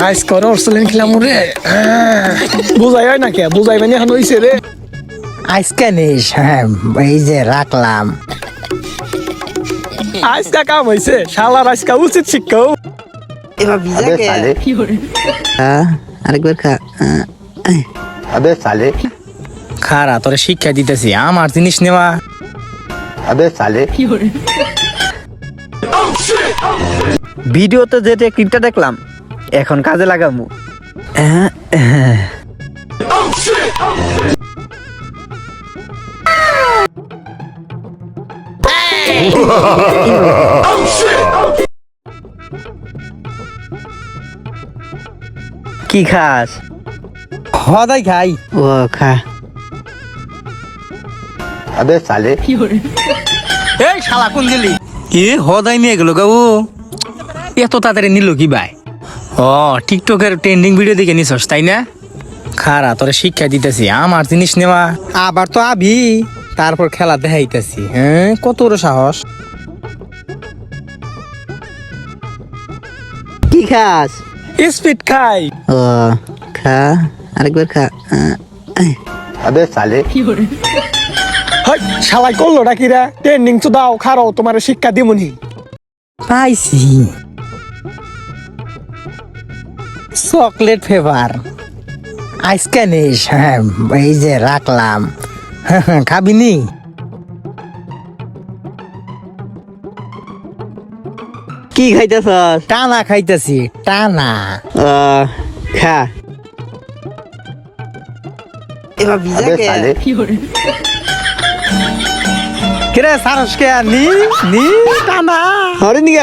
আইস করো অর্সলেন খেলাম রে বুঝাই হয় না কে বুঝাই মানে এখন হইছে রে আজকে নিস হ্যাঁ এই যে রাখলাম আজকা কাম হইছে শালার আজকা উচিত শিক্ষাও এবার ভিজা কে হ্যাঁ আরেকবার খা আবে সালে খারা তোরে শিক্ষা দিতেছি আমার জিনিস নেওয়া। আবে সালে ভিডিওতে যে ক্লিপটা দেখলাম এখন কাজে লাগাবো কি খাস? হদাই খাই। ও খা। আবে সালে। এই শালা কোন দিলি? কি হদাই নিয়ে গেল গাও এত তাড়াতাড়ি নিল কি ভাই? ও টিকটকের ট্রেন্ডিং ভিডিও দেখে নিছস তাই না? খারা তোরে শিক্ষা দিতেছি আমার জিনিস নেওয়া। আবার তো আবি তারপর খেলা দেখাইতেছি হ্যাঁ? কত সাহস। কি খাস? স্পিড খাই। ও খা আরেকবার খা আবে সালে। হাই শালাই করল ডাকিরা ট্রেন্ডিং তো দাও খারো তোমার শিক্ষা দিমুনি। পাইছি। Chocolate flavour. আইস ক্যানিস হ্যাঁ এই যে রাখলাম। খাবি নি? কি খাইতেছ টানা খাইতেছি টানা। খা। নি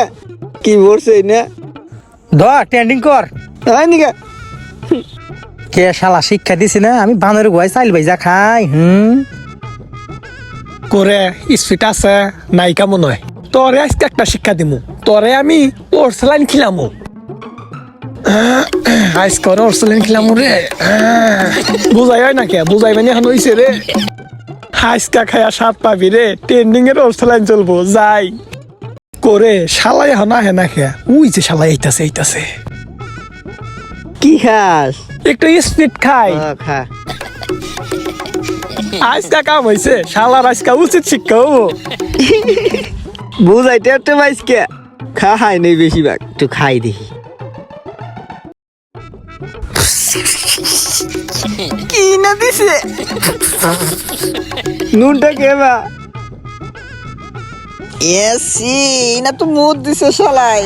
কি বলছে না ধর ট্রেন্ডিং কর। হয় কে শালা শিক্ষা দিছি না? আমি বানর গুয়াই চাইল ভাই যা খাই হুম? করে স্পিড আছে নাই কেমন হয়? তোরে আজকে একটা শিক্ষা দিমু। তোরে আমি অর্সলাইন খিলামু। আইস করে অর্সলাইন খিলামু রে। বুঝাই হয় না কে বুঝাই মানে এখন হইছে রে। হাইসকা খায়া সাত পাবি রে। ট্রেন্ডিং এর অর্সলাইন চলবো যাই। করে শালাই এখন আহে না খেয়া উই যে শালাই এইতাছে এইতাছে কি খাস? একটু স্পিড খাই। খা। আজকা কাম হইছে শালার আজকা উচিত শিক্ষা হব। বুঝাইতে একটা আজকে। খা হাই নেই বেশিরভাগ। একটু খাই দেখি। কি না দিছে? নুনটা কে বা? এসি না তো মুদ দিছে শালাই